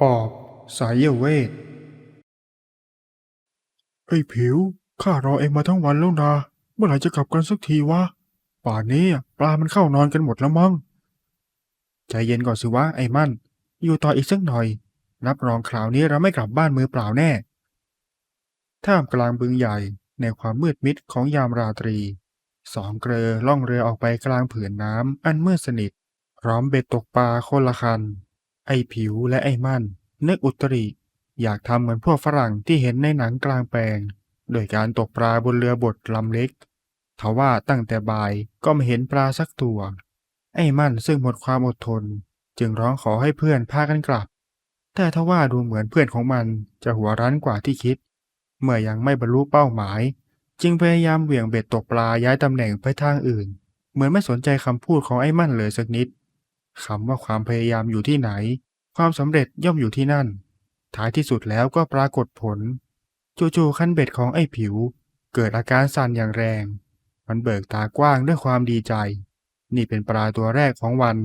ปอบสายเยวทไอ้ผิว ข้ารอเองมาทั้งวันแล้วนะ เมื่อไหร่จะกลับกันสักทีวะ ป่านนี้ปลามันเข้านอนกันหมดแล้วมั้ง ใจเย็นก่อนสิวะไอ้มั่น อยู่ต่ออีกสักหน่อย รับรองคราวนี้เราไม่กลับบ้านมือเปล่าแน่ ท่ามกลางบึงใหญ่ในความมืดมิดของยามราตรี สองเกลอล่องเรือออกไปกลางผืนน้ำอันมืดสนิทพร้อมเบ็ดตกปลาคนละคัน ไอ้ผิวและไอ้มั่น นึกอุตริ อยากทำเหมือนพวกฝรั่งที่เห็นในหนังกลางแปลง โดยการตกปลาบนเรือบดลำเล็กทว่าตั้งแต่บ่ายก็ไม่เห็นปลาสักตัว ไอ้มั่นซึ่งหมดความอดทน จึงร้องขอให้เพื่อนพากันกลับ แต่ทว่าดูเหมือนเพื่อนของมันจะหัวรั้นกว่าที่คิด เมื่อยังไม่บรรลุเป้าหมาย จึงพยายามเหวี่ยงเบ็ดตกปลาย้ายตำแหน่งไปทางอื่น เหมือนไม่สนใจคำพูดของไอ้มั่นเลยสักนิดคำว่าความพยายามอยู่ที่ไหน ความสำเร็จย่อมอยู่ที่นั่น ท้ายที่สุดแล้วก็ปรากฏผล จู่ๆคันเบ็ดของไอ้ผิว เกิดอาการสั่นอย่างแรง มันเบิกตากว้างด้วยความดีใจ นี่เป็นปลาตัวแรกของวัน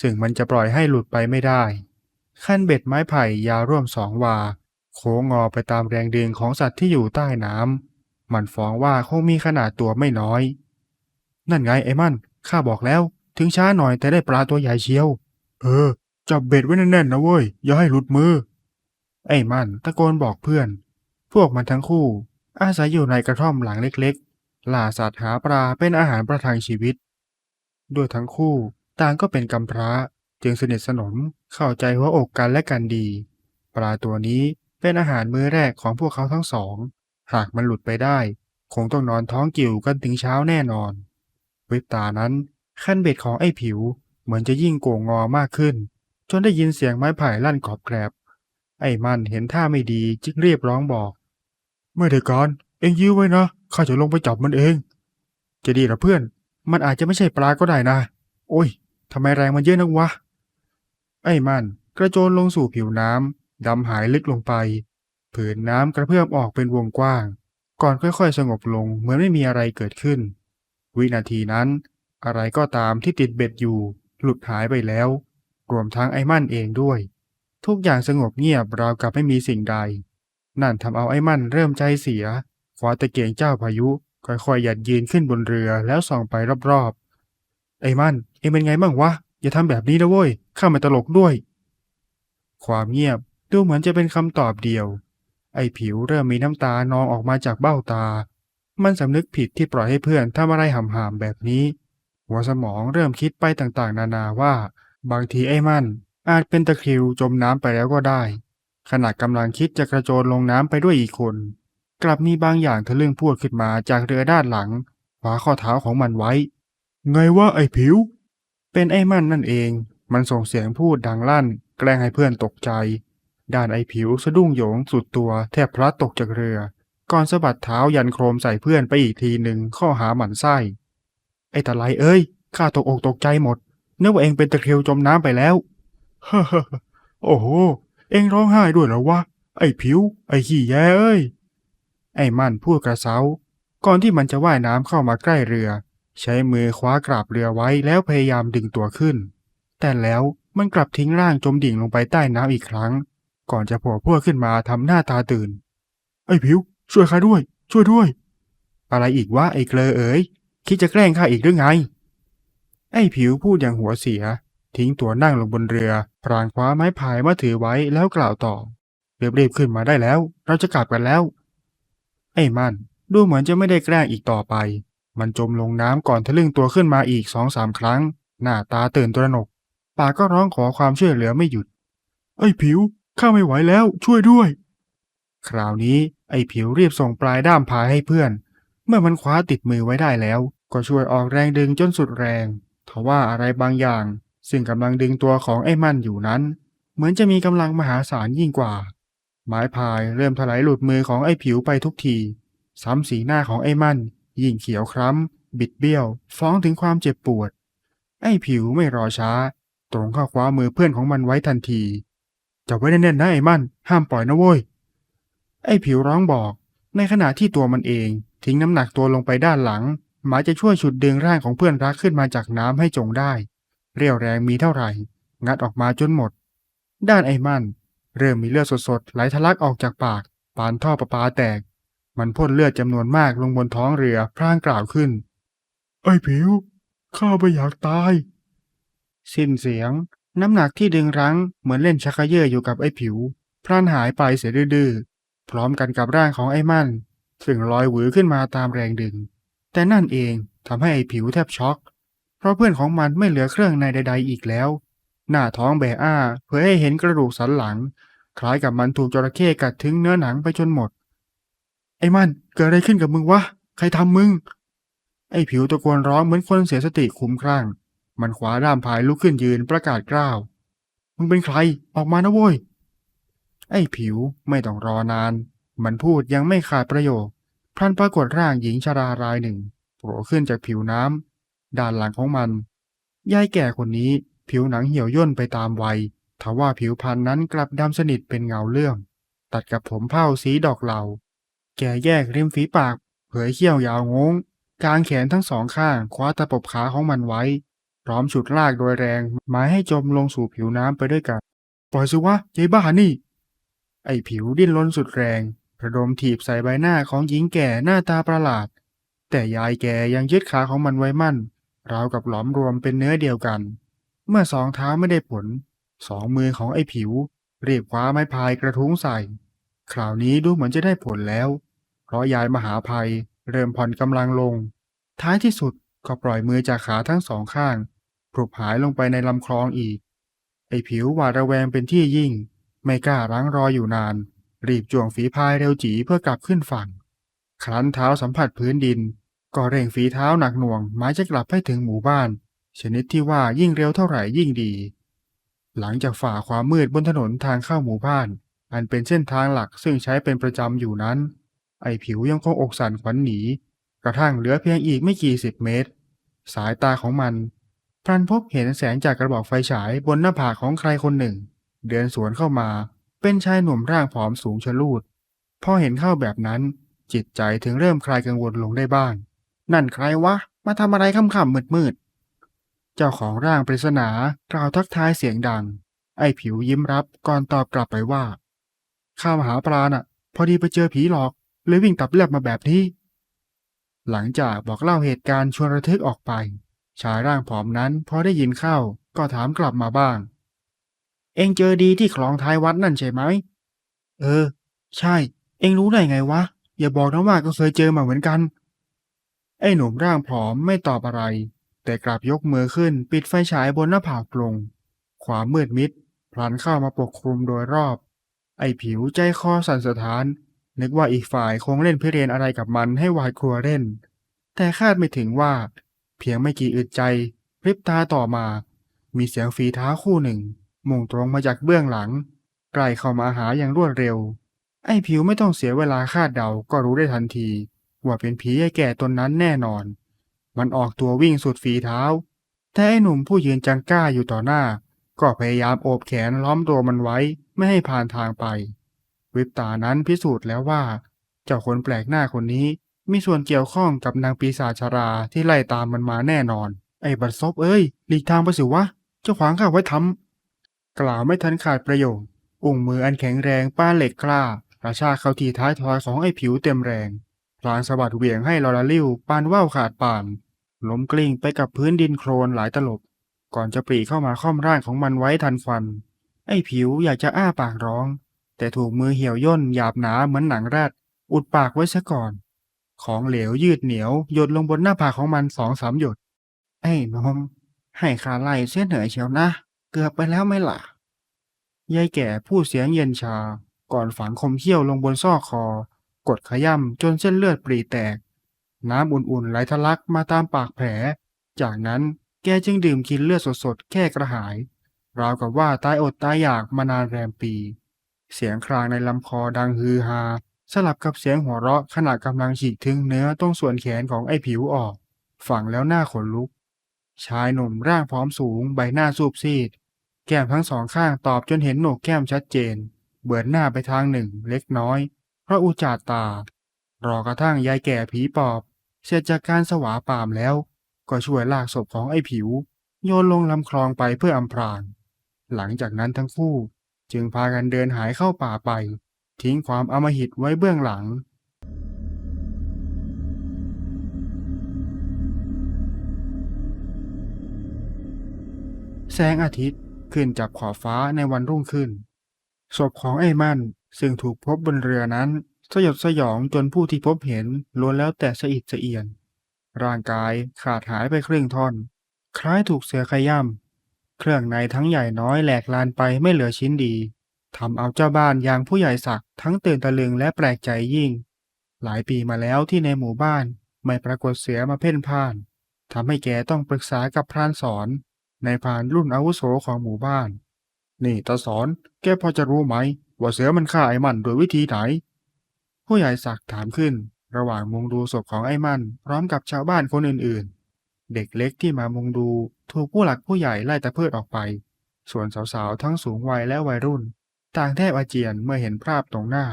ซึ่งมันจะปล่อยให้หลุดไปไม่ได้ ขั้นเบ็ดไม้ไผ่ยาวร่วมสองวา โค้งงอไปตามแรงดึงของสัตว์ที่อยู่ใต้น้ำมันฟ้องว่าคงมีขนาดตัวไม่น้อย นั่นไงไอ้มันข้าบอกแล้ว ถึงช้าหน่อยแต่ได้ปลาตัวใหญ่เชียว เออ จับเบ็ดไว้แน่นๆนะเว้ย อย่าให้หลุดมือ ไอ้มันตะโกนบอกเพื่อน พวกมันทั้งคู่ อาศัยอยู่ในกระท่อมหลังเล็กๆ ล่าสัตว์หาปลาเป็นอาหารประทังชีวิต ด้วยทั้งคู่ต่างก็เป็นกำพร้า จึงสนิทสนมเข้าใจหัวอกกันและกันดี ปลาตัวนี้เป็นอาหารมื้อแรกของพวกเขาทั้งสอง หากมันหลุดไปได้ คงต้องนอนท้องกิ่วกันถึงเช้าแน่นอนวิบตานั้นขั้นเบ็ดของไอ้ผิวเหมือนจะยิ่งโก่งงอมากขึ้น จนได้ยินเสียงไม้ไผ่ลั่นกรอบแกรบ ไอ้มันเห็นท่าไม่ดีจึงรีบร้องบอกไม่ได้การเอ็งยื้อไว้นะข้าจะลงไปจับมันเอง จะดีหรอเพื่อน มันอาจจะไม่ใช่ปลาก็ได้นะ โอ้ยทำไมแรงมันเยอะนักวะ ไอ้มันกระโจนลงสู่ผิวน้ำดำหายลึกลงไป ผืนน้ำกระเพื่อมออกเป็นวงกว้าง ก่อนค่อยๆ สงบลงเหมือนไม่มีอะไรเกิดขึ้น วินาทีนั้น อะไรก็ตามที่ติดเบ็ดอยู่ หลุดหายไปแล้ว รวมทั้งไอ้มั่นเองด้วย ทุกอย่างสงบเงียบราวกับไม่มีสิ่งใด นั่นทำเอาไอ้มั่นเริ่มใจเสียคว้าตะเกียงเจ้าพายุ ค่อยๆหยัดยืนขึ้นบนเรือแล้วส่องไปรอบๆ ไอ้มั่นเองเป็นไงบ้างวะ อย่าทำแบบนี้นะเว้ย ข้าไม่ตลกด้วย ความเงียบดูเหมือนจะเป็นคำตอบเดียว ไอ้ผิวเริ่มมีน้ำตานองออกมาจากเบ้าตา มันสำนึกผิดที่ปล่อยให้เพื่อนทำอะไรห่ำๆแบบนี้ หัวสมองเริ่มคิดไปต่างๆ นานาว่า บางทีไอ้มั่น อาจเป็นตะคริวจมน้ำไปแล้วก็ได้ ขณะกำลังคิดจะกระโจนลงน้ำไปด้วยอีกคน กลับมีบางอย่างทะลึ่งพูดขึ้นมาจากเรือด้านหลังขวาข้อเท้าของมันไว้ ไงว่าไอ้ผิว เป็นไอ้มั่นนั่นเอง มันส่งเสียงพูดดังลั่น แกล้งให้เพื่อนตกใจ ด้านไอ้ผิวสะดุ้งโหยงสุดตัวแทบพลัดตกจากเรือ ก่อนสะบัดเท้ายันโครมใส่เพื่อนไปอีกทีหนึ่งข้อหาหมันไส้ ไอ้ตะไลเอ้ยข้าตกอกตกใจหมด นึกว่าเองเป็นตะคริวจมน้ำไปแล้วฮ่าโอ้โห เองร้องไห้ด้วยเหรอวะ ไอ้ผิว ไอ้ขี้แย่เอ้ย ไอ้มันพูดกระเซา ก่อนที่มันจะว่ายน้ำเข้ามาใกล้เรือ ใช้มือคว้ากราบเรือไว้แล้วพยายามดึงตัวขึ้น แต่แล้วมันกลับทิ้งร่างจมดิ่งลงไปใต้น้ำอีกครั้ง ก่อนจะโผล่พวกขึ้นมาทำหน้าตาตื่น ไอ้ผิว ช่วยข้าด้วย ช่วยด้วย อะไรอีกวะไอ้เกลอเอ๋ยคิดจะแกล้งข้าอีกหรือไง ไอ้ผิวพูดอย่างหัวเสีย ทิ้งตัวนั่งลงบนเรือ พรางคว้าไม้พายมาถือไว้แล้วกล่าวต่อเรียบๆขึ้นมาได้แล้ว เราจะกลับกันแล้ว ไอ้มัน ดูเหมือนจะไม่ได้แกล้งอีกต่อไป มันจมลงน้ำก่อนทะลึ่งตัวขึ้นมาอีกสองสามครั้ง หน้าตาตื่นตระหนก ปากก็ร้องขอความช่วยเหลือไม่หยุด ไอ้ผิวข้าไม่ไหวแล้วช่วยด้วย คราวนี้ไอ้ผิวรีบส่งปลายด้ามพายให้เพื่อน เมื่อมันคว้าติดมือไว้ได้แล้ว ก็ช่วยออกแรงดึงจนสุดแรง ทว่าอะไรบางอย่าง ซึ่งกำลังดึงตัวของไอ้มั่นอยู่นั้น เหมือนจะมีกำลังมหาศาลยิ่งกว่า ไม้พายเริ่มถลายหลุดมือของไอ้ผิวไปทุกที ซ้ำสีหน้าของไอ้มั่น ยิ่งเขียวคล้ำ บิดเบี้ยว ฟ้องถึงความเจ็บปวด ไอ้ผิวไม่รอช้า ตรงเข้าคว้ามือเพื่อนของมันไว้ทันทีจับไว้แน่นๆนะไอ้มั่น ห้ามปล่อยนะเว้ยไอ้ผิวร้องบอก ในขณะที่ตัวมันเองทิ้งน้ำหนักตัวลงไปด้านหลัง หมายจะช่วยฉุดดึงร่างของเพื่อนรักขึ้นมาจากน้ำให้จงได้ เรี่ยวแรงมีเท่าไหร่ งัดออกมาจนหมด ด้านไอ้มั่นเริ่มมีเลือดสดๆไหลทะลักออกจากปาก ปานท่อประปาแตก มันพ่นเลือดจำนวนมากลงบนท้องเรือพร่างกล่าวขึ้น ไอ้ผิว ข้าไม่อยากตาย สิ้นเสียง น้ำหนักที่ดึงรั้งเหมือนเล่นชักเขย่ออยู่กับไอ้ผิวพลันหายไปเสียดื้อๆพร้อมกันกับร่างของไอ้มั่นซึ่งลอยหวือขึ้นมาตามแรงดึง แต่นั่นเองทำให้ไอ้ผิวแทบช็อก เพราะเพื่อนของมันไม่เหลือเครื่องในใด ๆ อีกแล้ว หน้าท้องแบอ้า เผยให้เห็นกระดูกสันหลัง คล้ายกับมันถูกจระเข้กัดถึงเนื้อหนังไปจนหมด ไอ้มันเกิดอะไรขึ้นกับมึงวะ ใครทำมึง ไอ้ผิวตะโกนร้องเหมือนคนเสียสติคุ้มคลั่ง มันขวาด้ามพายลุกขึ้นยืนประกาศกล้าว มึงเป็นใคร ออกมานะโว้ย ไอ้ผิวไม่ต้องรอนาน มันพูดยังไม่ขาดประโยค พลันปรากฏร่างหญิงชรารายหนึ่งโผล่ขึ้นจากผิวน้ำด้านหลังของมัน ยายแก่คนนี้ผิวหนังเหี่ยวย่นไปตามวัยทว่าผิวพรรณนั้นกลับดำสนิทเป็นเงาเลื่อม ตัดกับผมเผ้าสีดอกเหลาแกแยกริมฝีปาก เผยเขี้ยวยาวงงกลางแขนทั้งสองข้างคว้าตะปบขาของมันไว้ พร้อมฉุดลากโดยแรงหมายให้จมลงสู่ผิวน้ำไปด้วยกัน ปล่อยสิวะยายบ้านี่ ไอผิวดิ้นรนสุดแรง ระดมถีบใส่ใบหน้าของหญิงแก่หน้าตาประหลาด แต่ยายแก่ยังยึดขาของมันไว้มั่น ราวกับหลอมรวมเป็นเนื้อเดียวกัน เมื่อสองเท้าไม่ได้ผล สองมือของไอ้ผิว รีบคว้าไม้พายกระทุ้งใส่ คราวนี้ดูเหมือนจะได้ผลแล้ว เพราะยายมหาภัยเริ่มผ่อนกำลังลง ท้ายที่สุดก็ปล่อยมือจากขาทั้งสองข้างพลุบหายลงไปในลำคลองอีก ไอ้ผิวหวาดระแวงเป็นที่ยิ่ง ไม่กล้ารั้งรออยู่นาน รีบจ่วงฝีพายเร็วจีเพื่อกลับขึ้นฝั่ง ครั้นเท้าสัมผัสพื้นดิน ก็เร่งฝีเท้าหนักหน่วงหมายจะกลับให้ถึงหมู่บ้าน ชนิดที่ว่ายิ่งเร็วเท่าไหร่ยิ่งดี หลังจากฝ่าความมืดบนถนนทางเข้าหมู่บ้าน อันเป็นเส้นทางหลักซึ่งใช้เป็นประจำอยู่นั้น ไอผิวยังคงอกสั่นขวัญหนี กระทั่งเหลือเพียงอีกไม่กี่สิบเมตร สายตาของมันพลันพบเห็นแสงจากกระบอกไฟฉายบนหน้าผากของใครคนหนึ่ง เดินสวนเข้ามา เป็นชายหนุ่มร่างผอมสูงชะลูด พอเห็นเข้าแบบนั้น จิตใจถึงเริ่มคลายกังวลลงได้บ้าง นั่นใครวะ มาทำอะไรค่ำๆมืดๆ เจ้าของร่างปริศนากล่าวทักทายเสียงดัง ไอ้ผิวยิ้มรับก่อนตอบกลับไปว่า ข้ามาหาปลาน่ะ พอดีไปเจอผีหลอกเลยวิ่งตับแลบมาแบบนี้ หลังจากบอกเล่าเหตุการณ์ชวนระทึกออกไป ชายร่างผอมนั้นพอได้ยินเข้าก็ถามกลับมาบ้าง เองเจอดีที่คลองท้ายวัดนั่นใช่ไหม เออ ใช่ เองรู้ได้ไงวะ อย่าบอกนะว่าก็เคยเจอมาเหมือนกัน ไอ้หนุ่มร่างผอมไม่ตอบอะไร แต่กลับยกมือขึ้นปิดไฟฉายบนหน้าผากลง ความมืดมิด พลันเข้ามาปกคลุมโดยรอบ ไอ้ผิวใจคอสั่นสะท้าน นึกว่าอีกฝ่ายคงเล่นพิเรนอะไรกับมันให้หวาดกลัวเล่น แต่คาดไม่ถึงว่า เพียงไม่กี่อึดใจพริบตาต่อมา มีเสียงฝีเท้าคู่หนึ่ง มุ่งตรงมาจากเบื้องหลังใกล้เข้ามาหาอย่างรวดเร็ว ไอ้ผิวไม่ต้องเสียเวลาคาดเดาก็รู้ได้ทันที ว่าเป็นผีไอ้แก่ตนนั้นแน่นอน มันออกตัววิ่งสุดฝีเท้า แต่ไอ้หนุ่มผู้ยืนจังก้าอยู่ต่อหน้า ก็พยายามโอบแขนล้อมตัวมันไว้ไม่ให้ผ่านทางไป วิบตานั้นพิสูจน์แล้วว่า เจ้าคนแปลกหน้าคนนี้มีส่วนเกี่ยวข้องกับนางปีศาจชาราที่ไล่ตามมันมาแน่นอน ไอ้บัดซบเอ้ยหลีกทางไปสิวะเจ้าขวางข้าไว้ทำ กล่าวไม่ทันขาดประโยคอุ้งมืออันแข็งแรงป้าเหล็กกล้ากระชากเข้าที่ท้ายทอยของไอ้ผิวเต็มแรงพลางสะบัดเหวี่ยงให้ลอลาลิ้วปานว่าวขาดปานล้มกลิ้งไปกับพื้นดินโคลนหลายตลบ ก่อนจะปรีเข้ามาค่อมร่างของมันไว้ทันควัน ไอ้ผิวอยากจะอ้าปากร้อง แต่ถูกมือเหี่ยวย่นหยาบหนาเหมือนหนังแรดอุดปากไว้ซะก่อน ของเหลวยืดเหนียวหยดลงบนหน้าผากของมันสองสามหยดไอ้นมให้ขาไล่เส้นเหนื่อยเชียวนะ เกือบไปแล้วไหม่ล่ะ ยายแก่พูดเสียงเย็นชา ก่อนฝังคมเขี้ยวลงบนซอกคอ กดขย่ำจนเส้นเลือดปรีแตก น้ำอุ่นๆไหลทะลักมาตามปากแผล จากนั้นแกจึงดื่มกินเลือดสดๆ แค่กระหาย ราวกับว่าตายอดตายอยากมานานแรมปี เสียงครางในลำคอดังฮือฮา สลับกับเสียงหัวเราะขณะกำลังฉีกถึงเนื้อตรงส่วนแขนของไอ้ผิวออกฟังแล้วหน้าขนลุก ชายหนุ่มร่างพร้อมสูงใบหน้าซูบซีด แก้มทั้งสองข้างตอบจนเห็นโหนกแก้มชัดเจน เบือนหน้าไปทางหนึ่งเล็กน้อย เพราะอุจจาตา รอกระทั่งยายแก่ผีปอบ เสร็จจากการสวาปามแล้ว ก็ช่วยลากศพของไอ้ผิว โยนลงลำคลองไปเพื่ออำพราง หลังจากนั้นทั้งคู่จึงพากันเดินหายเข้าป่าไป ทิ้งความอำมหิตไว้เบื้องหลังแสงอาทิตย์ ขึ้นจากขอบฟ้าในวันรุ่งขึ้น ศพของไอ้มันซึ่งถูกพบบนเรือนั้น สยดสยองจนผู้ที่พบเห็นล้วนแล้วแต่สะอิดสะเอียน ร่างกายขาดหายไปครึ่งท่อน คล้ายถูกเสือขย่ำเครื่องในทั้งใหญ่น้อยแหลกลานไปไม่เหลือชิ้นดีทำเอาเจ้าบ้านอย่างผู้ใหญ่ศักดิ์ทั้งตื่นตะลึงและแปลกใจยิ่ง หลายปีมาแล้วที่ในหมู่บ้านไม่ปรากฏเสือมาเพ่นพ่านทำให้แกต้องปรึกษากับพรานสอน ในพานรุ่นอาวุโสของหมู่บ้าน นี่ตาสอน แกพอจะรู้ไหม ว่าเสือมันฆ่าไอ้มันโดยวิธีไหน ผู้ใหญ่ศักถามขึ้น ระหว่างมุงดูศพของไอ้มัน พร้อมกับชาวบ้านคนอื่นๆ เด็กเล็กที่มามุงดู ถูกผู้หลักผู้ใหญ่ไล่ตะเพิดออกไป ส่วนสาวๆ ทั้งสูงวัยและวัยรุ่น ต่างแทบอาเจียนเมื่อเห็นภาพตรงหน้า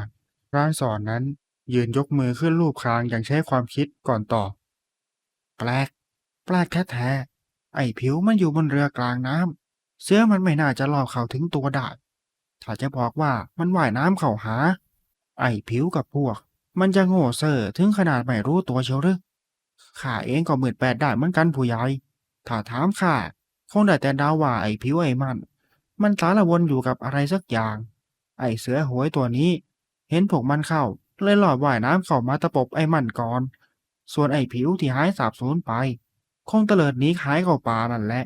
ร้านสอนนั้น ยืนยกมือขึ้นรูปคางอย่างใช้ความคิดก่อนตอบแปลกแปลกแท้ๆ ไอ้ผิวมันอยู่บนเรือกลางน้ำเสื้อมันไม่น่าจะลอบเข้าถึงตัวได้ ถ้าจะบอกว่ามันว่ายน้ำเข้าหา ไอ้ผิวกับพวก มันจะโง่เซ่อถึงขนาดไม่รู้ตัวเชียวหรือข้าเองก็มืดแปดได้เหมือนกันผู้ใหญ่ถ้าถามข้าคงได้แต่ดาว่าไอ้ผิวไอ้มัน มันสารวนอยู่กับอะไรสักอย่าง ไอ้เสือหวยตัวนี้ เห็นพวกมันเข้าเลยหลอดว่ายน้ำเข้ามาตะปบไอ้มันก่อน ส่วนไอ้ผิวที่หายสาบสูญไป คงเตลิดหนีหายเข้าป่านั่นแหละ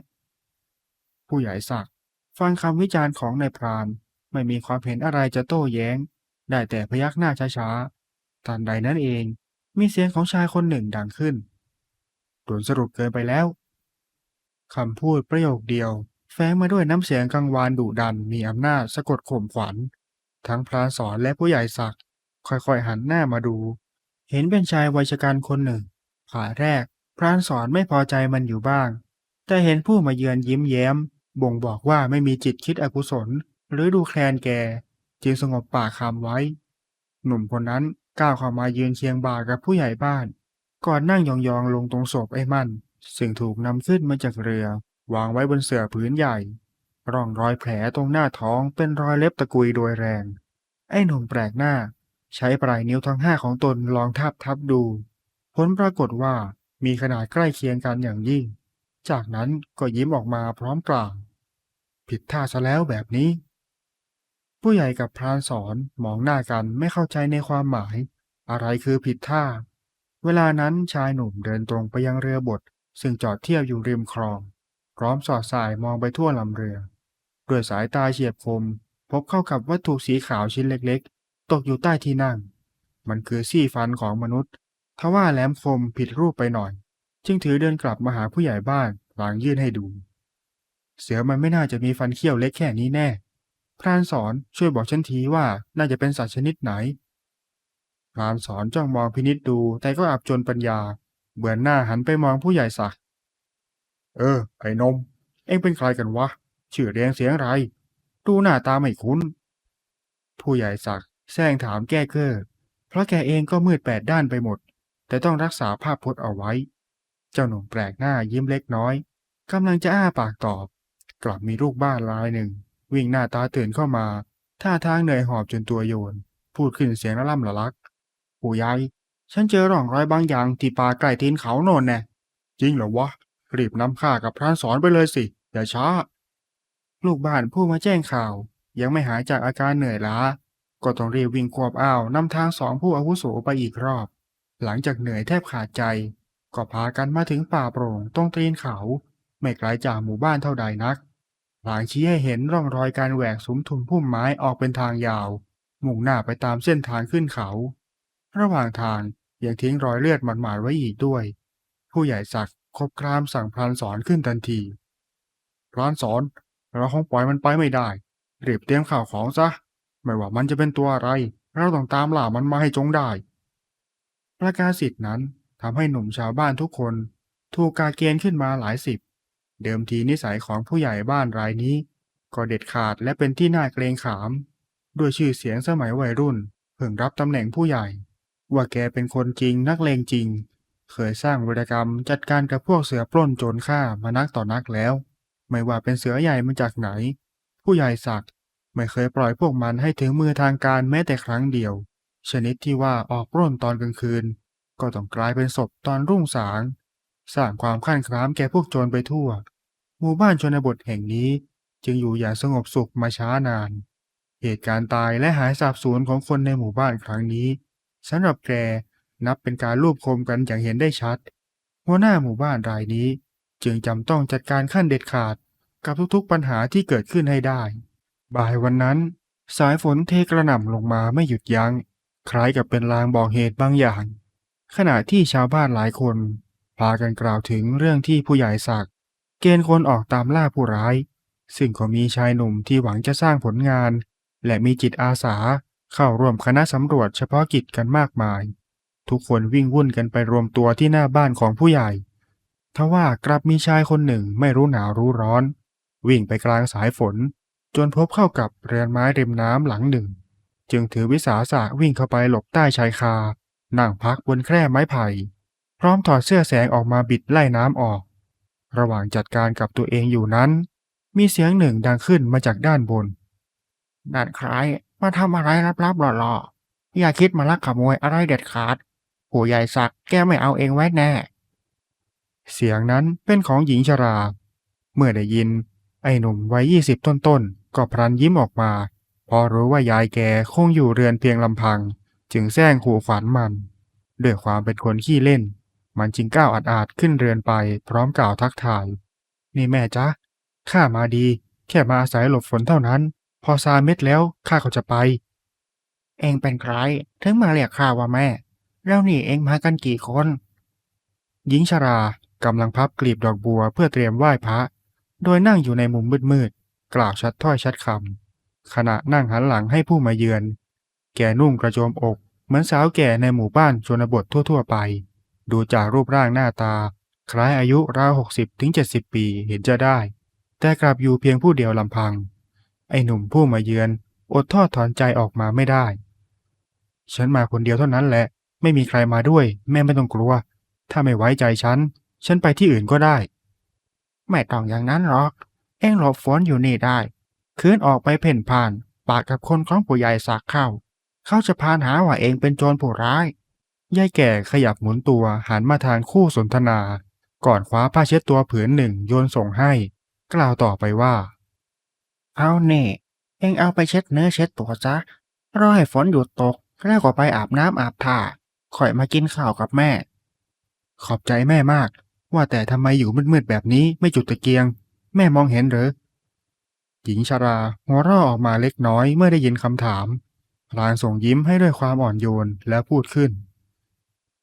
ผู้ใหญ่ศักดิ์ฟังคำวิจารณ์ของนายพรานไม่มีความเห็นอะไรจะโต้แย้ง ได้แต่พยักหน้าช้าๆทันใดนั้นเองมีเสียงของชายคนหนึ่งดังขึ้นด่วนสรุปเกินไปแล้วคำพูดประโยคเดียว แฝงมาด้วยน้ำเสียงกังวานดุดันมีอำนาจสะกดข่มขวัญ ทั้งพรานสอนและผู้ใหญ่ศักดิ์ค่อยๆหันหน้ามาดู เห็นเป็นชายวัยชกันคนหนึ่ง ขาแรก พรานสอนไม่พอใจมันอยู่บ้าง แต่เห็นผู้มาเยือนยิ้มแย้ม บ่งบอกว่าไม่มีจิตคิดอกุศล หรือดูแคลนแก จึงสงบปากคำไว้ หนุ่มคนนั้นก้าวเข้ามายืนเคียงบ่ากับผู้ใหญ่บ้าน ก่อนนั่งยองๆลงตรงศพไอ้มันซึ่งถูกนำขึ้นมาจากเรือ วางไว้บนเสื่อผืนใหญ่ ร่องรอยแผลตรงหน้าท้องเป็นรอยเล็บตะกุยโดยแรง ไอ้หนุ่มแปลกหน้า ใช้ปลายนิ้วทั้งห้าของตนลองทับทับดู ผลปรากฏว่า มีขนาดใกล้เคียงกันอย่างยิ่ง จากนั้นก็ยิ้มออกมาพร้อมกล่าวผิดท่าซะแล้วแบบนี้ ผู้ใหญ่กับพรานสอนมองหน้ากันไม่เข้าใจในความหมาย อะไรคือผิดท่า เวลานั้นชายหนุ่มเดินตรงไปยังเรือบดซึ่งจอดเทียบอยู่ริมคลอง พร้อมสอดสายมองไปทั่วลำเรือด้วยสายตาเฉียบคม พบเข้ากับวัตถุสีขาวชิ้นเล็กๆ ตกอยู่ใต้ที่นั่ง มันคือซี่ฟันของมนุษย์ ทว่าแหลมคมผิดรูปไปหน่อย จึงถือเดินกลับมาหาผู้ใหญ่บ้านพลางยื่นให้ดู เสือมันไม่น่าจะมีฟันเขี้ยวเล็กแค่นี้แน่ พรานสอนช่วยบอกฉันทีว่าน่าจะเป็นสัตว์ชนิดไหน พรานสอนจ้องมองพินิษดูแต่ก็อับจนปัญญา เบือนหน้าหันไปมองผู้ใหญ่ศักดิ์เออ ไอ้นม เอ็งเป็นใครกันวะ ชื่อเรียงเสียงไร ดูหน้าตาไม่คุ้น ผู้ใหญ่ศักดิ์แซงถามแก้เก้อเพราะแกเองก็มืดแปดด้านไปหมด แต่ต้องรักษาภาพพจน์เอาไว้ เจ้าหนุ่มแปลกหน้ายิ้มเล็กน้อยกำลังจะอ้าปากตอบ กลับมีลูกบ้านรายหนึ่ง วิ่งหน้าตาตื่นเข้ามา ท่าทางเหนื่อยหอบจนตัวโยน พูดขึ้นเสียงละล่ำละลักผู้ใหญ่ฉันเจอร่องรอยบางอย่างที่ป่าใกล้ตีนเขาโนนแน่จริงเหรอวะรีบนำข้ากับพรานสอนไปเลยสิ อย่าช้า ลูกบ้านผู้มาแจ้งข่าว ยังไม่หายจากอาการเหนื่อยล้า ก็ต้องรีบวิ่งควบอ้าวนำทางสองผู้อาวุโสไปอีกรอบ หลังจากเหนื่อยแทบขาดใจ ก็พากันมาถึงป่าโปร่งตรงตีนเขา ไม่ไกลจากหมู่บ้านเท่าใดนักหลางชี้ให้เห็นร่องรอยการแหวกสุมทุมพุ่มไม้ออกเป็นทางยาว มุ่งหน้าไปตามเส้นทางขึ้นเขา ระหว่างทางยังทิ้งรอยเลือดหมาดๆไว้อีกด้วย ผู้ใหญ่ศักดิ์คบครามสั่งพรานสอนขึ้นทันที พรานสอนเราคงปล่อยมันไปไม่ได้รีบเตรียมข่าวของซะ ไม่ว่ามันจะเป็นตัวอะไร เราต้องตามล่ามันมาให้จงได้ ประกาศสิทธิ์นั้นทำให้หนุ่มชาวบ้านทุกคน ถูกกาเกณฑ์ขึ้นมาหลายสิบ เดิมทีนิสัยของผู้ใหญ่บ้านรายนี้ ก็เด็ดขาดและเป็นที่น่าเกรงขาม ด้วยชื่อเสียงสมัยวัยรุ่นเพิ่งรับตำแหน่งผู้ใหญ่ ว่าแกเป็นคนจริงนักเลงจริง เคยสร้างวีรกรรมจัดการกับพวกเสือปล้นโจรฆ่ามานักต่อนักแล้ว ไม่ว่าเป็นเสือใหญ่มาจากไหน ผู้ใหญ่ศักดิ์ไม่เคยปล่อยพวกมันให้ถึงมือทางการแม้แต่ครั้งเดียว ชนิดที่ว่าออกปล้นตอนกลางคืน ก็ต้องกลายเป็นศพตอนรุ่งสาง สร้างความขั้นคร้ามแก่พวกโจรไปทั่ว หมู่บ้านชนบทแห่งนี้จึงอยู่อย่างสงบสุขมาช้านาน เหตุการณ์ตายและหายสาบสูญของคนในหมู่บ้านครั้งนี้สำหรับแกนับเป็นการลูบคมกันอย่างเห็นได้ชัด หัวหน้าหมู่บ้านรายนี้ จึงจำต้องจัดการขั้นเด็ดขาดกับทุกๆปัญหาที่เกิดขึ้นให้ได้ บ่ายวันนั้น สายฝนเทกระหน่ำลงมาไม่หยุดยัง้ง คล้ายกับเป็นลางบอกเหตุบางอย่าง ขณะที่ชาวบ้านหลายคน พากันกล่าวถึงเรื่องที่ผู้ใหญ่ศักดิ์เกณฑ์คนออกตามล่าผู้ร้าย ซึ่งก็มีชายหนุ่มที่หวังจะสร้างผลงาน และมีจิตอาสาเข้าร่วมคณะสำรวจเฉพาะกิจกันมากมาย ทุกคนวิ่งวุ่นกันไปรวมตัวที่หน้าบ้านของผู้ใหญ่ทว่ากลับมีชายคนหนึ่งไม่รู้หนาวรู้ร้อน วิ่งไปกลางสายฝน จนพบเข้ากับเรือนไม้ริมน้ำหลังหนึ่ง จึงถือวิสาสะวิ่งเข้าไปหลบใต้ชายคา นั่งพักบนแคร่ไม้ไผ่ พร้อมถอดเสื้อแสงออกมาบิดไล่น้ำออก ระหว่างจัดการกับตัวเองอยู่นั้น มีเสียงหนึ่งดังขึ้นมาจากด้านบน นั่นใครมาทำอะไรลับๆหล่อๆ อย่าคิดมาลักขโมยอะไรเด็ดขาดผู้ใหญ่ศักแกไม่เอาเองไว้แน่ เสียงนั้นเป็นของหญิงชรา เมื่อได้ยิน ไอ้หนุ่มวัยยี่สิบต้นๆ ก็พลันยิ้มออกมา พอรู้ว่ายายแกคงอยู่เรือนเพียงลำพัง จึงแซงขู่ขวัญมัน ด้วยความเป็นคนขี้เล่น มันจึงก้าวอาดๆขึ้นเรือนไปพร้อมกล่าวทักทาย นี่แม่จ๊ะข้ามาดี แค่มาอาศัยหลบฝนเท่านั้น พอซาเม็ดแล้วข้าก็จะไป เองเป็นใครถึงมาเรียกข้าว่าแม่ แล้วนี่เองมากันกี่คนหญิงชรากำลังพับกลีบดอกบัวเพื่อเตรียมไหว้พระ โดยนั่งอยู่ในมุมมืดๆกล่าวชัดถ้อยชัดคำ ขณะนั่งหันหลังให้ผู้มาเยือน แกนุ่งกระโจมอก เหมือนสาวแก่ในหมู่บ้านชนบททั่ว ๆ ไป ดูจากรูปร่างหน้าตา คล้ายอายุราวหกสิบถึงเจ็ดสิบปีเห็นจะได้ แต่กลับอยู่เพียงผู้เดียวลำพัง ไอ้หนุ่มผู้มาเยือน อดทอดถอนใจออกมาไม่ได้ ฉันมาคนเดียวเท่านั้นแหละ ไม่มีใครมาด้วย แม่ไม่ต้องกลัว ถ้าไม่ไว้ใจฉัน ฉันไปที่อื่นก็ได้ ไม่ต้องอย่างนั้นหรอก เองหลบฝนอยู่นี่ได้ คืนออกไปเพ่นผ่าน ปากกับคนของผู้ใหญ่สักเข้า เขาจะพานหาว่าเองเป็นโจรผู้ร้าย ยายแก่ขยับหมุนตัวหันมาทางคู่สนทนา ก่อนคว้าผ้าเช็ดตัวผืนหนึ่งโยนส่งให้ กล่าวต่อไปว่า เอาเน่เองเอาไปเช็ดเนื้อเช็ดตัวซะรอให้ฝนหยุดตกแล้วก็ไปอาบน้ำอาบท่าค่อยมากินข้าวกับแม่ ขอบใจแม่มาก ว่าแต่ทำไมอยู่มืดๆแบบนี้ไม่จุดตะเกียง แม่มองเห็นหรอ หญิงชราหัวเราะออกมาเล็กน้อยเมื่อได้ยินคำถามพลางส่งยิ้มให้ด้วยความอ่อนโยนแล้วพูดขึ้น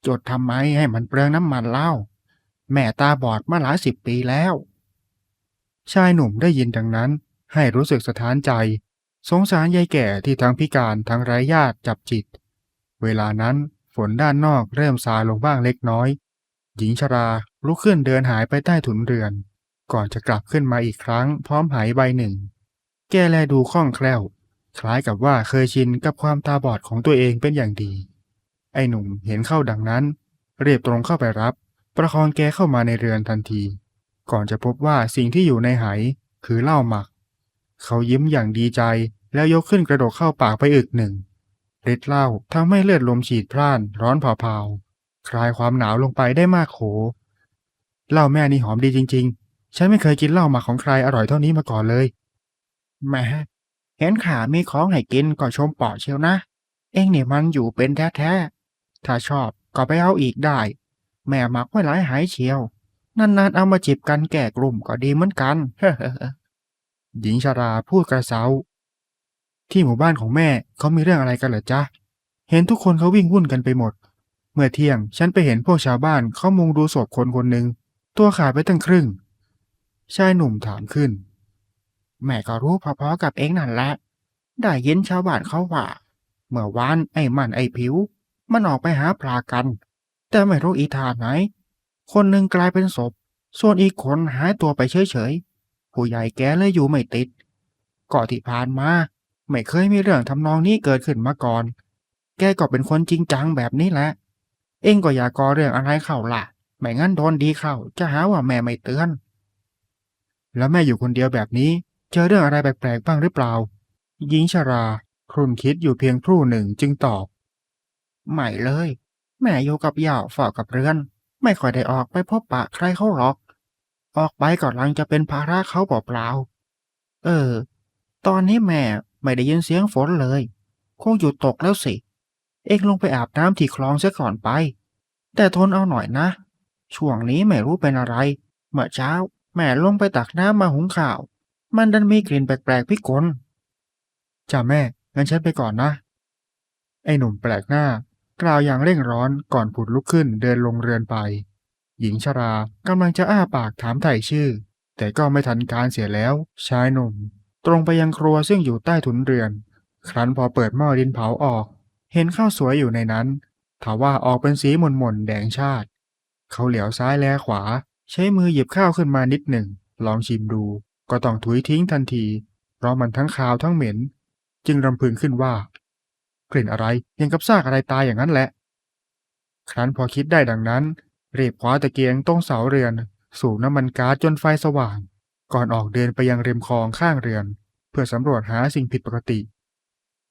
จดทำไมให้มันเปลืองน้ำมันเล่า แม่ตาบอดมาหลายสิบปีแล้ว ชายหนุ่มได้ยินดังนั้น ให้รู้สึกสะท้านใจ สงสารยายแก่ที่ทั้งพิการทั้งไร้ญาติจับจิต เวลานั้นฝนด้านนอกเริ่มซาลงบ้างเล็กน้อย หญิงชราลุกขึ้นเดินหายไปใต้ถุนเรือน ก่อนจะกลับขึ้นมาอีกครั้งพร้อมหายใบหนึ่ง แกแลดูคล่องแคล่ว คล้ายกับว่าเคยชินกับความตาบอดของตัวเองเป็นอย่างดี ไอ้หนุ่มเห็นเข้าดังนั้น เรียบตรงเข้าไปรับ ประคองแกเข้ามาในเรือนทันที ก่อนจะพบว่าสิ่งที่อยู่ในไหคือเหล้าหมัก เขายิ้มอย่างดีใจแล้วยกขึ้นกระโดดเข้าปากไปอึกหนึ่งฤทธิ์เหล้าทำให้เลือดลมฉีดพล่านร้อนเผาๆคลายความหนาวลงไปได้มากโขเหล้าแม่นี่หอมดีจริง ๆ ฉันไม่เคยกินเหล้าหมักของใครอร่อยเท่านี้มาก่อนเลยแหม่เห็นขามีของให้กินก็ชมเปาะเชียวนะ เองเนี่ยมันอยู่เป็นแท้ๆ ถ้าชอบก็ไปเอาอีกได้ แม่หมักไว้หลายหายเชียว นานๆเอามาจิบกันแก่กลุ่มก็ดีเหมือนกัน หญิงชาราพูดกระเซา ที่หมู่บ้านของแม่เขามีเรื่องอะไรกันเหรอจ๊ะ เห็นทุกคนเขาวิ่งวุ่นกันไปหมด เมื่อเที่ยงฉันไปเห็นพวกชาวบ้านเขามุงดูศพคนคนหนึ่งตัวขาดไปตั้งครึ่ง ชายหนุ่มถามขึ้น แม่ก็รู้พอๆกับเองนั่นแหละ ได้ยินชาวบ้านเขาว่า เมื่อวานไอ้มันไอ้ผิว มันออกไปหาปลากัน แต่ไม่รู้อีท่าไหน คนหนึ่งกลายเป็นศพ ส่วนอีกคนหายตัวไปเฉยๆ ผู้ใหญ่แกเลยอยู่ไม่ติดก่อที่ผ่านมา ไม่เคยมีเรื่องทำนองนี้เกิดขึ้นมาก่อน แกก็เป็นคนจริงจังแบบนี้แหละ เองก็อย่าก่อเรื่องอะไรเข้าล่ะ ไม่งั้นโดนดีเข้า จะหาว่าแม่ไม่เตือน แล้วแม่อยู่คนเดียวแบบนี้ เจอเรื่องอะไรแปลกๆบ้างหรือเปล่า หญิงชรา ครุ่นคิดอยู่เพียงครู่หนึ่งจึงตอบ ไม่เลย แม่อยู่กับย่าเฝ้ากับเรือน ไม่ค่อยได้ออกไปพบปะใครเขาหรอก ออกไปก็ลังจะเป็นภาระเขาเปล่าๆเออ ตอนนี้แม่ไม่ได้ยินเสียงฝนเลย คงหยุดตกแล้วสิ เอ็งลงไปอาบน้ำที่คลองซะก่อนไป แต่ทนเอาหน่อยนะ ช่วงนี้ไม่รู้เป็นอะไร เมื่อเช้า แม่ลงไปตักน้ำมาหุงข้าว มันดันมีกลิ่นแปลกๆพิกลจ้าแม่งั้นฉันไปก่อนนะ ไอ้หนุ่มแปลกหน้า กล่าวอย่างเร่งร้อนก่อนผุดลุกขึ้นเดินลงเรือนไป หญิงชรากำลังจะอ้าปากถามไถ่ชื่อ แต่ก็ไม่ทันการเสียแล้วชายหนุ่ม ตรงไปยังครัวซึ่งอยู่ใต้ถุนเรือน ครั้นพอเปิดหม้อดินเผาออก เห็นข้าวสวยอยู่ในนั้นถาว่าออกเป็นสีหม่นๆแดงชาติ เขาเหลียวซ้ายแลขวา ใช้มือหยิบข้าวขึ้นมานิดหนึ่ง ลองชิมดู ก็ต้องถุยทิ้งทันที เพราะมันทั้งคาวทั้งเหม็น จึงรำพึงขึ้นว่า กลิ่นอะไรยังกับซากอะไรตายอย่างนั้นแหละ ครั้นพอคิดได้ดังนั้น รีบคว้าตะเกียงตรงเสาเรือน สูบน้ำมันก๊าซจนไฟสว่าง ก่อนออกเดินไปยังริมคลองข้างเรือน เพื่อสำรวจหาสิ่งผิดปกติ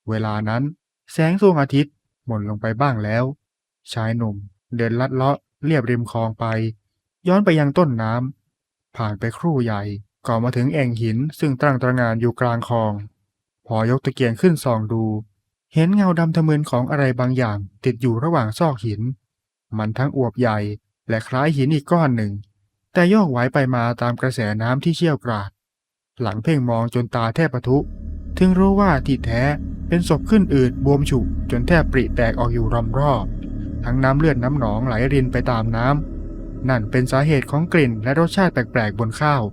เวลานั้น แสงดวงอาทิตย์หม่นลงไปบ้างแล้ว ชายหนุ่ม เดินลัดเลาะเลียบริมคลองไป ย้อนไปยังต้นน้ำผ่านไปครู่ใหญ่ก็มาถึงแอ่งหินซึ่งตั้งตระงานอยู่กลางคลอง พอยกตะเกียงขึ้นส่องดู เห็นเงาดำทะมึนของอะไรบางอย่างติดอยู่ระหว่างซอกหิน มันทั้งอวบใหญ่และคล้ายหินอีกก้อนหนึ่ง แต่โยกไหวไปมาตามกระแสน้ำที่เชี่ยวกราด หลังเพ่งมองจนตาแทบปะทุ ถึงรู้ว่าที่แท้เป็นศพขึ้นอืดบวมฉุกจนแทบปริแตกออกอยู่รอมรอบ ทั้งน้ำเลือดน้ำหนองไหลรินไปตามน้ำ นั่นเป็นสาเหตุของกลิ่นและรสชาติแปลกๆบนข้าว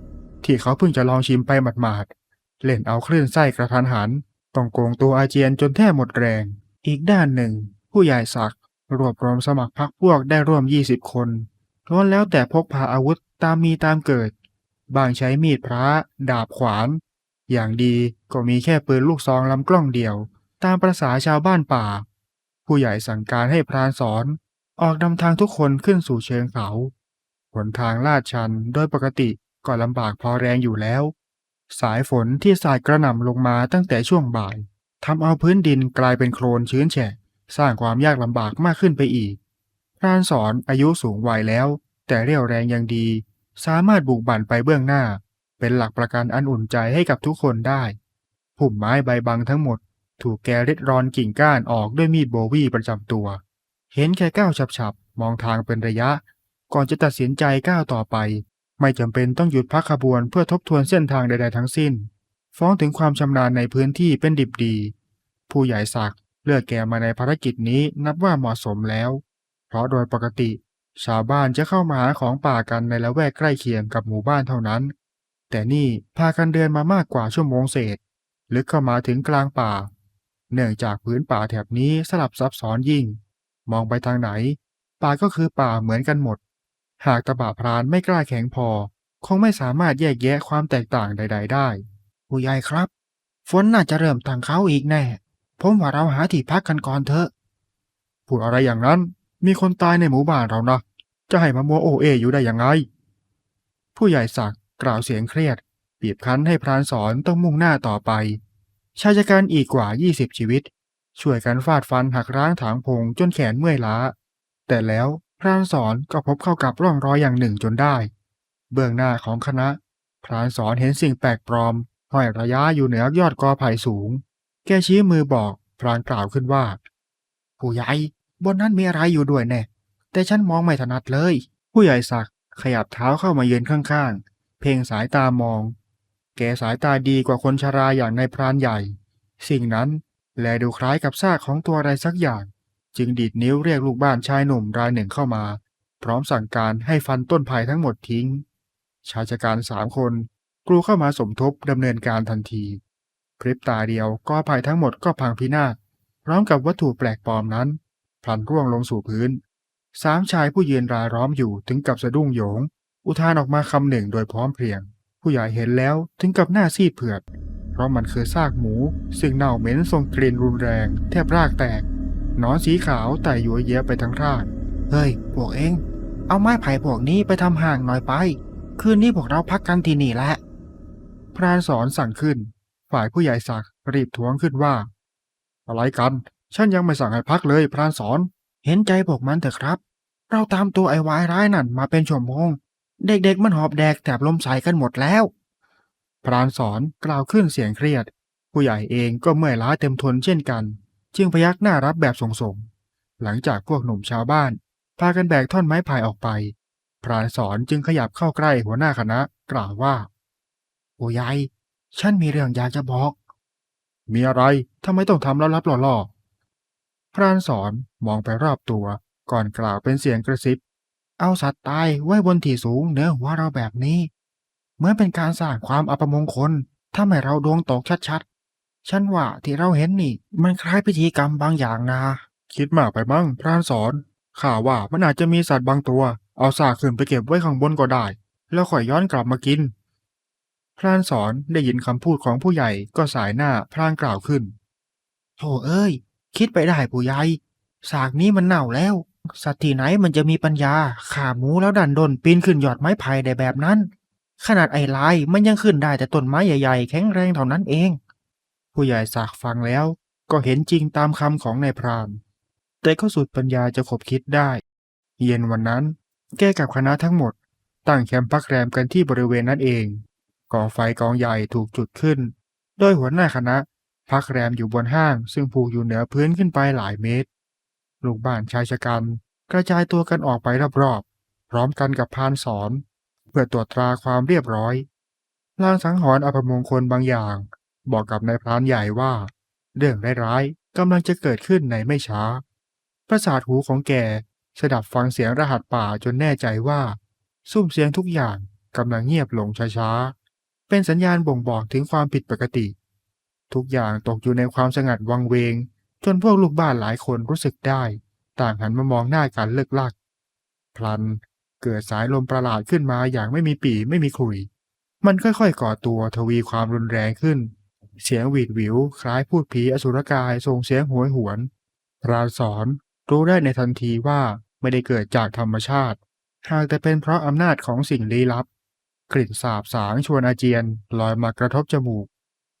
ที่เขาเพิ่งจะลองชิมไปหมาดๆ เล่นเอาคลื่นไส้กระทันหัน ต้องโกงตัวอาเจียนจนแทบหมดแรง อีกด้านหนึ่ง ผู้ใหญ่ศักดิ์รวบรวมสมัครพรรคพวกได้ร่วม 20 คนล้วนแล้วแต่พกพาอาวุธตามมีตามเกิด บางใช้มีดพระ ดาบขวาน อย่างดีก็มีแค่ปืนลูกซองลำกล้องเดียว ตามประษาชาวบ้านป่า ผู้ใหญ่สั่งการให้พรานสอน ออกนำทางทุกคนขึ้นสู่เชิงเขา หนทางลาดชันโดยปกติก็ลำบากพอแรงอยู่แล้ว สายฝนที่สาดกระหน่ำลงมาตั้งแต่ช่วงบ่ายทำเอาพื้นดินกลายเป็นโคลนชื้นแฉะ สร้างความยากลำบากมากขึ้นไปอีกพรานสอนอายุสูงวัยแล้ว แต่เรี่ยวแรงยังดี สามารถบุกบั่นไปเบื้องหน้า เป็นหลักประกันอันอุ่นใจให้กับทุกคนได้พุ่มไม้ใบบังทั้งหมด ถูกแกริดรอนกิ่งก้านออกด้วยมีดโบวี่ประจำตัว เห็นแค่ก้าวฉับๆ มองทางเป็นระยะ ก่อนจะตัดสินใจก้าวต่อไป ไม่จำเป็นต้องหยุดพักขบวนเพื่อทบทวนเส้นทางใด ๆ ทั้งสิ้น ฟ้องถึงความชำนาญในพื้นที่เป็นดิบดี ผู้ใหญ่ศักดิ์เลือกแกมาในภารกิจนี้นับว่าเหมาะสมแล้ว เพราะโดยปกติ ชาวบ้านจะเข้ามาหาของป่ากันในละแวกใกล้เคียงกับหมู่บ้านเท่านั้น แต่นี่พากันเดินมามากกว่าชั่วโมงเศษลึกเข้ามาถึงกลางป่า เนื่องจากพื้นป่าแถบนี้สลับซับซ้อนยิ่ง มองไปทางไหน ป่าก็คือป่าเหมือนกันหมด หากตบะพรานไม่กล้าแข็งพอ คงไม่สามารถแยกแยะความแตกต่างใด ๆ ได้ ผู้ใหญ่ครับ ฝนน่าจะเริ่มทางเขาอีกแน่ ผมว่าเราหาที่พักกันก่อนเถอะ พูดอะไรอย่างนั้น มีคนตายในหมู่บ้านเรานะ จะให้มามัวโอเออยู่ได้ยังไง ผู้ใหญ่ศักดิ์กล่าวเสียงเครียด บีบคั้นให้พรานสอนต้องมุ่งหน้าต่อไป ชายชะกันอีกกว่า 20 ชีวิต ช่วยกันฟาดฟันหักร้างถางพงจนแขนเมื่อยล้า แต่แล้ว พรานสอนก็พบเข้ากับร่องรอยอย่างหนึ่งจนได้ เบื้องหน้าของคณะ พรานสอนเห็นสิ่งแปลกปลอมห้อยระยะอยู่เหนือยอดกอไผ่สูง แกชี้มือบอกพรานกล่าวขึ้นว่า ผู้ใหญ่บนนั้นมีอะไรอยู่ด้วยแน่แต่ฉันมองไม่ถนัดเลย ผู้ใหญ่ศักขยับเท้าเข้ามาเยือนข้างๆ เพ่งสายตามอง แกสายตาดีกว่าคนชราอย่างนายพรานใหญ่ สิ่งนั้นแลดูคล้ายกับซากของตัวอะไรสักอย่าง จึงดีดนิ้วเรียกลูกบ้านชายหนุ่มรายหนึ่งเข้ามา พร้อมสั่งการให้ฟันต้นไผ่ทั้งหมดทิ้ง ชายชะการสามคนกลูเข้ามาสมทบดำเนินการทันทีพริบตาเดียวก็ไผ่ทั้งหมดก็พังพินาศพร้อมกับวัตถุแปลกปลอมนั้นพลันร่วงลงสู่พื้น สามชายผู้ยืนรายล้อมอยู่ถึงกับสะดุ้งโหยง อุทานออกมาคำหนึ่งโดยพร้อมเพรียง ผู้ใหญ่เห็นแล้วถึงกับหน้าซีดเผือด เพราะมันคือซากหมู ซึ่งเน่าเหม็นส่งกลิ่นรุนแรง แทบรากแตก นอนสีขาวไต่ยัวเยียไปทั้งร่างเฮ้ย พวกเอง เอาไม้ไผ่พวกนี้ไปทำห่างหน่อยไป คืนนี้พวกเราพักกันที่นี่แหละ พรานสอนสั่งขึ้น ฝ่ายผู้ใหญ่ศักดิ์รีบท้วงขึ้นว่า อะไรกัน ฉันยังไม่สั่งให้พักเลย พรานสอน เห็นใจพวกมันเถอะครับ เราตามตัวไอ้วายร้ายนั่นมาเป็นชั่วโมง เด็กๆมันหอบแดกแถบลมใส่กันหมดแล้ว พรานสอนกล่าวขึ้นเสียงเครียด ผู้ใหญ่เองก็เมื่อยล้าเต็มทนเช่นกัน จึงพยักหน้ารับแบบส่งๆหลังจากพวกหนุ่มชาวบ้าน พากันแบกท่อนไม้ไผ่ออกไป พรานสอนจึงขยับเข้าใกล้หัวหน้าคณะ กล่าวว่าผู้ใหญ่ฉันมีเรื่องอยากจะบอก มีอะไรทำไมต้องทำลับๆล่อๆพรานสอนมองไปรอบตัว ก่อนกล่าวเป็นเสียงกระซิบ เอาสัตว์ตายไว้บนที่สูงเหนือหัวเราแบบนี้ เหมือนเป็นการสร้างความอัปมงคลถ้าให้เราดวงตกชัด ฉันว่าที่เราเห็นนี่ มันคล้ายพิธีกรรมบางอย่างนะ คิดมากไปมั้งพรานสอนข้าว่ามันอาจจะมีสัตว์บางตัว เอาซากขึ้นไปเก็บไว้ข้างบนก็ได้ แล้วค่อยย้อนกลับมากิน พรานสอนได้ยินคำพูดของผู้ใหญ่ก็สายหน้าพลางกล่าวขึ้นโธ่เอ้ย คิดไปได้ผู้ใหญ่สากนี้มันเน่าแล้ว สัตว์ที่ไหนมันจะมีปัญญาขาหมูแล้วดันดนปีนขึ้นยอดไม้ไผ่ได้แบบนั้น ขนาดไอ้ลายมันยังขึ้นได้แต่ต้นไม้ใหญ่ๆ แข็งแรงเท่านั้นเอง ผู้ใหญ่สากฟังแล้วก็เห็นจริงตามคำของนายพรานแต่ก็สุดปัญญาจะขบคิดได้ เย็นวันนั้น แกกับคณะทั้งหมด ตั้งแคมป์พักแรมกันที่บริเวณนั้นเองกองไฟกองใหญ่ถูกจุดขึ้น โดยหัวหน้าคณะ พักแรมอยู่บนห้าง ซึ่งผูกอยู่เหนือพื้นขึ้นไปหลายเมตร ลูกบ้านชายชะกันกระจายตัวกันออกไปรอบๆ พร้อมกันกับพานสอน เพื่อตรวจตราความเรียบร้อยลางสังหรณ์อัปมงคลบางอย่าง บอกกับนายพรานใหญ่ว่า เรื่องร้ายๆกำลังจะเกิดขึ้นในไม่ช้า ประสาทหูของแกสดับฟังเสียงรหัสป่าจนแน่ใจว่าซุ้มเสียงทุกอย่างกำลังเงียบลงช้าๆ เป็นสัญญาณบ่งบอกถึงความผิดปกติ ทุกอย่างตกอยู่ในความสงัดวังเวง จนพวกลูกบ้านหลายคนรู้สึกได้ ต่างหันมามองหน้ากันเลิกลัก พลันเกิดสายลมประหลาดขึ้นมาอย่างไม่มีปีไม่มีขลุย มันค่อยๆ ก่อตัวทวีความรุนแรงขึ้น เสียงหวีดหวิว คล้ายพูดผีอสุรกายส่งเสียงหวยหวนพรานสอนรู้ได้ในทันทีว่าไม่ได้เกิดจากธรรมชาติหากแต่เป็นเพราะอำนาจของสิ่งลี้ลับ กลิ่นสาบสางชวนอาเจียน ลอยมากระทบจมูก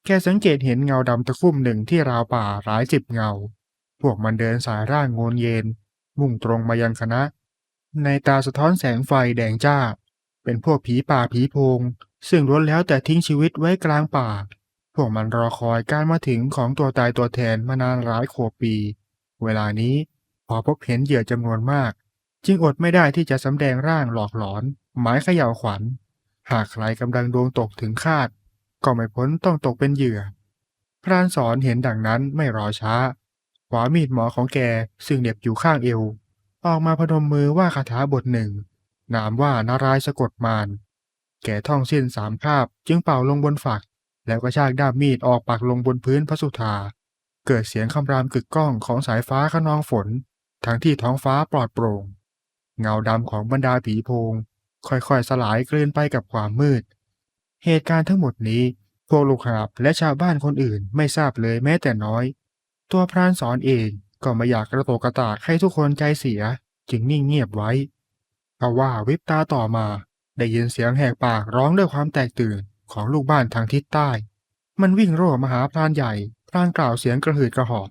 แค่สังเกตเห็นเงาดำตะคุ่มหนึ่งที่ราวป่าหลายสิบเงา พวกมันเดินสายร่างโงนเย็น มุ่งตรงมายังคณะ ในตาสะท้อนแสงไฟแดงจ้า เป็นพวกผีป่าผีโพง ซึ่งล้วนแล้วแต่ทิ้งชีวิตไว้กลางป่า พวกมันรอคอยการมาถึงของตัวตายตัวแทนมานานหลายขวบปี เวลานี้พอพบเห็นเหยื่อจำนวนมาก จึงอดไม่ได้ที่จะสำแดงร่างหลอกหลอน หมายเขย่าขวัญ หากใครกำลังดวงตกถึงคาด ก็ไม่พ้นต้องตกเป็นเหยื่อ พรานสอนเห็นดังนั้นไม่รอช้าขวามีดหมอของแกซึ่งเหน็บอยู่ข้างเอว ออกมาพนมมือว่าคาถาบทหนึ่ง นามว่านารายสะกดมารแกท่องเส้นสามคาบจึงเป่าลงบนฝัก แล้วก็ชากด้ามมีดออกปักลงบนพื้นพระสุธา เกิดเสียงคำรามกึกก้องของสายฟ้าขนองฝน ทั้งที่ท้องฟ้าปลอดโปร่ง เงาดำของบรรดาผีโพง ค่อยๆสลายกลืนไปกับความมืด เหตุการณ์ทั้งหมดนี้พวกลูกหาบและชาวบ้านคนอื่นไม่ทราบเลยแม้แต่น้อย ตัวพรานสอนเองก็ไม่อยากกระโตกกระตากให้ทุกคนใจเสียจึงนิ่งเงียบไว้เพราะว่าวิบตาต่อมา ได้ยินเสียงแหกปากร้องด้วยความแตกตื่น ของลูกบ้านทางทิศใต้ มันวิ่งร่มาหาพรานใหญ่ พรานกล่าวเสียงกระหืดกระหอบ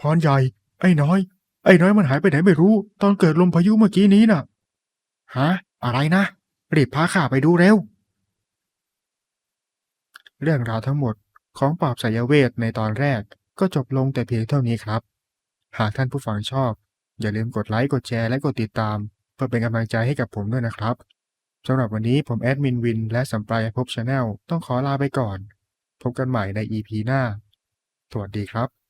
พรานใหญ่ ไอ้น้อย ไอ้น้อยมันหายไปไหนไม่รู้ ตอนเกิดลมพายุเมื่อกี้นี้น่ะฮะอะไรนะ รีบพาข้าไปดูเร็ว เรื่องราวทั้งหมดของปราบสายเวทในตอนแรกก็จบลงแต่เพียงเท่านี้ครับ หากท่านผู้ฟังชอบ อย่าลืมกดไลค์กดแชร์และกดติดตาม เพื่อเป็นกำลังใจให้กับผมด้วยนะครับ สำหรับวันนี้ผมแอดมินวิน และสัมปรายภพชาแนลต้องขอลาไปก่อน พบกันใหม่ใน EP หน้า สวัสดีครับ